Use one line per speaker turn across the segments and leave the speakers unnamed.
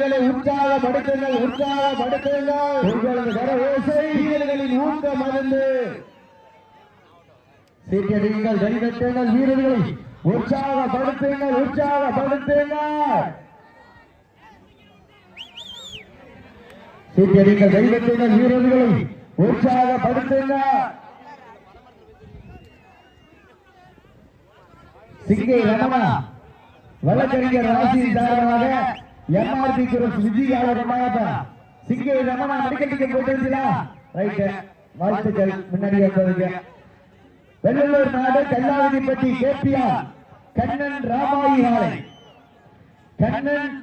உற்சாகப்படுத்துங்கள் உற்சாகப்படுத்துங்கள். உங்களது கர ஓசை வீரர்களின் ஊக்க மருந்து. சீர்கடிங்கள் கைதட்டுங்கள் வீரர்களை. உற்சாகப்படுத்துங்கள் உற்சாகப்படுத்துங்கள். சீர்கடிங்கள் கைதட்டுங்கள் வீரர்களை. உற்சாகப்படுத்துங்கள். சிங்கை ரமணா வழக்கறிஞர் ராசியின் சார்பாக எம்ஆர்பி குரூப் விஜயாளர் சிங்கை ரமணா மெடிக்கல் டிக்கெட் போட்டுருந்தீங்களா ரைட்டு வாழ்த்துக்கள். முன்னாடி வந்ததுங்க வெள்ளலூர் நாடு கல்லாவதிப்பட்டி கேபிஆர் கண்ணன் ராமாயி கண்ணன்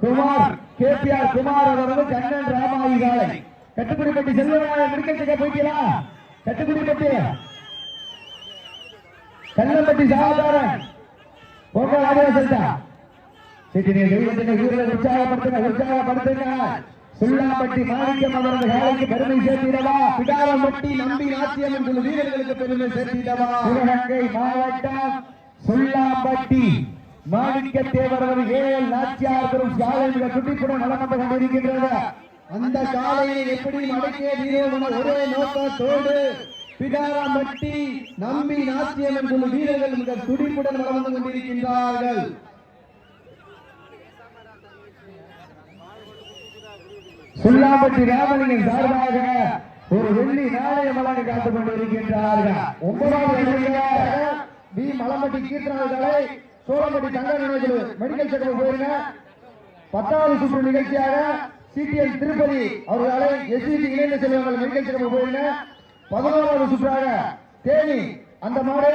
குமார் கேபிஆர் குமார் அவர்கள் கண்ணன் ராமாயி கட்டுக்குடிப்பட்டி செல்வராய கட்டுக்குடிப்பட்டி. சாதாரண. பொங்கல் சுள்ளாம்பட்டி மாணிக்கம் அவரது வேலைக்கு பெருமை சேர்த்திடவா? பிடாரம்பட்டி நம்பி நாச்சியம்மன் குழு வீரர்களுக்கு பெருமை சேர்த்திடவா? சிவகங்கை மாவட்டம் சுள்ளாம்பட்டி மாணிக்க தேவரது ஏஎல் நாச்சியார் பெரும் சாலை மிக வந்து கொண்டிருக்கின்றது. அந்த காலையை எப்படி அடக்கிய வீரர்கள் ஒரே நோக்கத்தோடு பிடாரம்பட்டி நம்பி நாச்சியம்மன் குழு வீரர்கள் மிக துடிப்புடன் வளர்ந்து கொண்டிருக்கின்றார்கள். சுல்லாம்பட்டி ராமலிங்கம் சார்பாக ஒரு வெள்ளி நாளைய வழங்க காத்துக் கொண்டிருக்கின்றார்கள். ஒன்பதாவது நிலையாக வி. மலம்பட்டி கீர்த்தனாவை சோழம்பட்டி தங்க நினைவு மெடிக்கல் செக்கப் போயிருங்க. பத்தாவது சுற்று நிகழ்ச்சியாக சிடிஎல் திருப்பதி அவர்களை எஸ்சிடி இணைந்த செல்வங்கள் மெடிக்கல் செக்கப் போயிருங்க. பதினோராவது சுற்றாக தேனி அந்த மாடு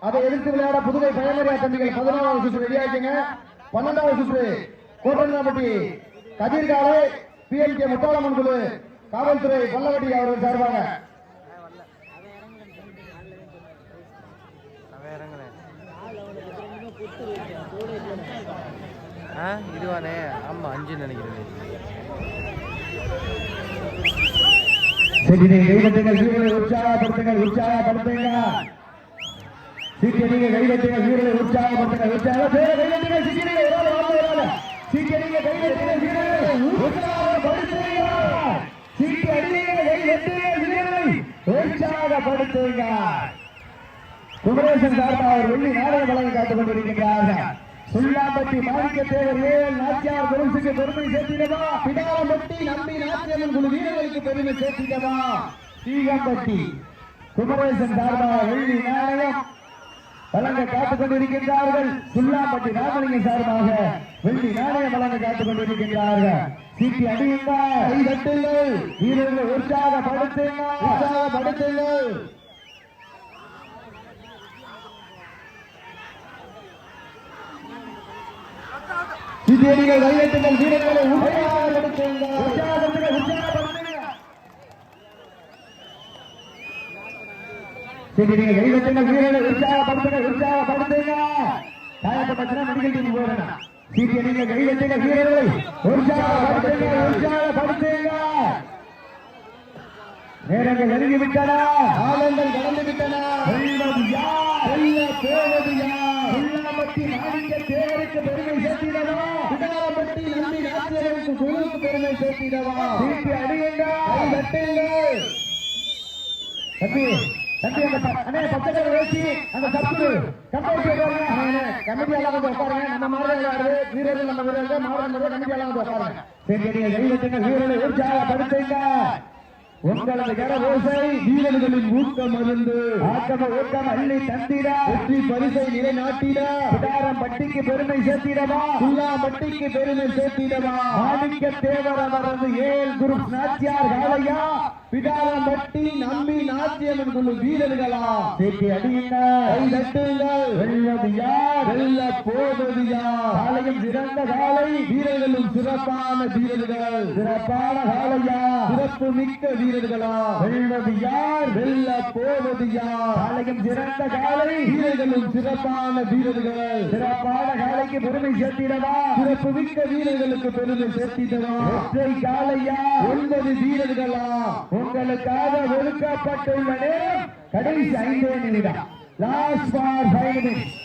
அதை எதிர்த்து விளையாட புதுவை பயமரியா தம்பிகள் பதினோராவது சுற்று ரெடியாச்சுங்க பன்னெண்டாவது சுற்று கோட்டங்காப்பட்டி கதிர்காலை பிஎம்கே முத்தாளம்மன் குழு காவல்துறை பல்லவட்டி அவர்கள் சார்பாக.
இதுவானே? ஆமா அஞ்சுன்னு நினைக்கிறேன்.
நீங்க உற்சாகப்படுத்துங்கள் உற்சாகப்படுத்துங்கள் சீக்கிரங்க கைதட்டுங்கள் வீரர்களை உற்சாகப்படுத்துங்கள் உற்சாக உற்சாகப்படுத்துங்க குமரேசன் சார்பாக ஒரு வெள்ளி நாடக வழங்கி காத்துக் கொண்டிருக்கிறார்கள் சுள்ளாம்பட்டி மாணிக்க தேவர் நாச்சியார் பெருசுக்கு பெருமை சேர்த்திடவா? பிடாரம்பட்டி நம்பி நாச்சியம்மன் குழு வீரர்களுக்கு பெருமை சேர்த்திடவா? சீகம்பட்டி குமரேசன் சார்பாக வெள்ளி நாணயம் வழங்க காத்துக் கொண்டிருக்கின்றார்கள். சுள்ளாம்பட்டி ராமலிங்கம் சார்பாக வெள்ளி நாணயம் வழங்க காத்துக் கொண்டிருக்கின்றார்கள். சீட்டி அடியுங்கள் வீரர்களை உற்சாகப்படுத்துங்கள். உற்சாகப்படுத்துங்கள். சிதியடிகள் கையெட்டுங்கள் வீரர்களை உற்சாகப்படுத்துங்கள் உற்சாகப்படுத்துங்கள் உற்சாகப்படுத்துங்கள் சிதியடிகள் வீரர்களை உற்சாகப்படுத்துங்க உற்சாகப்படுத்துங்க காயப்பட்டதுன்னா மெடிக்கல் டீம் போறேன் வீரர்களை நேரங்கள் நெருங்கி விட்டன காலங்கள் கடந்து விட்டன யார் போவது யார்? உள்ளாமட்டி தேவருக்கு பெருமை சேர்த்திடவா? குடாரப்பட்டி நம்பி நாட்டியருக்கு குழுவுக்கு பெருமை சேர்த்திடவா? திருப்பி அடியுங்கள் தட்டுங்கள் தம்பி தம்பி அந்த அண்ணே பச்சை அந்த கம்பெனி கமிட்டி எல்லாம் வந்து உட்காருங்க. நம்ம வீரர்கள் நம்ம வீரர்கள் கமிட்டி எல்லாம் வந்து உட்காருங்க. சரி உற்சாகப்படுத்துங்க உங்களது கரவோசை வீரர்களின் ஊக்கம் மருந்து ஆக்கம ஊக்கம் அள்ளி தந்திட. வெற்றி பரிசை நிலைநாட்டிட. பிடாரம் பட்டிக்கு பெருமை சேர்த்திடவா? சுல்லா பட்டிக்கு பெருமை சேர்த்திடவா? ஆதிக்க தேவர் அவரது ஏழ் குரு நாச்சியார் காலையா? பிடாரம் பட்டி நம்பி நாச்சியம் குழு வீரர்களா? சேர்த்தி அடியுங்க வெள்ளது யார் வெள்ள போவது யார் காலையும் சிறந்த காலை. வீரர்களும் சிறப்பான வீரர்கள். சிறப்பான காலையா? சிறப்பு மிக்க வீரர்கள். வெல்வது யார்? வெல்ல போவது யார்? காலையும் சிறந்த காலை. வீரர்களும் சிறப்பான வீரர்கள். சிறப்பான காலைக்கு பெருமை சேர்த்திடவா? சிறப்பு மிக்க வீரர்களுக்கு பெருமை சேர்த்திடவா? ஒற்றை காலையா? ஒன்பது வீரர்களா? உங்களுக்காக ஒதுக்கப்பட்டுள்ள கடைசி ஐந்தே நிமிடம். Last for five minutes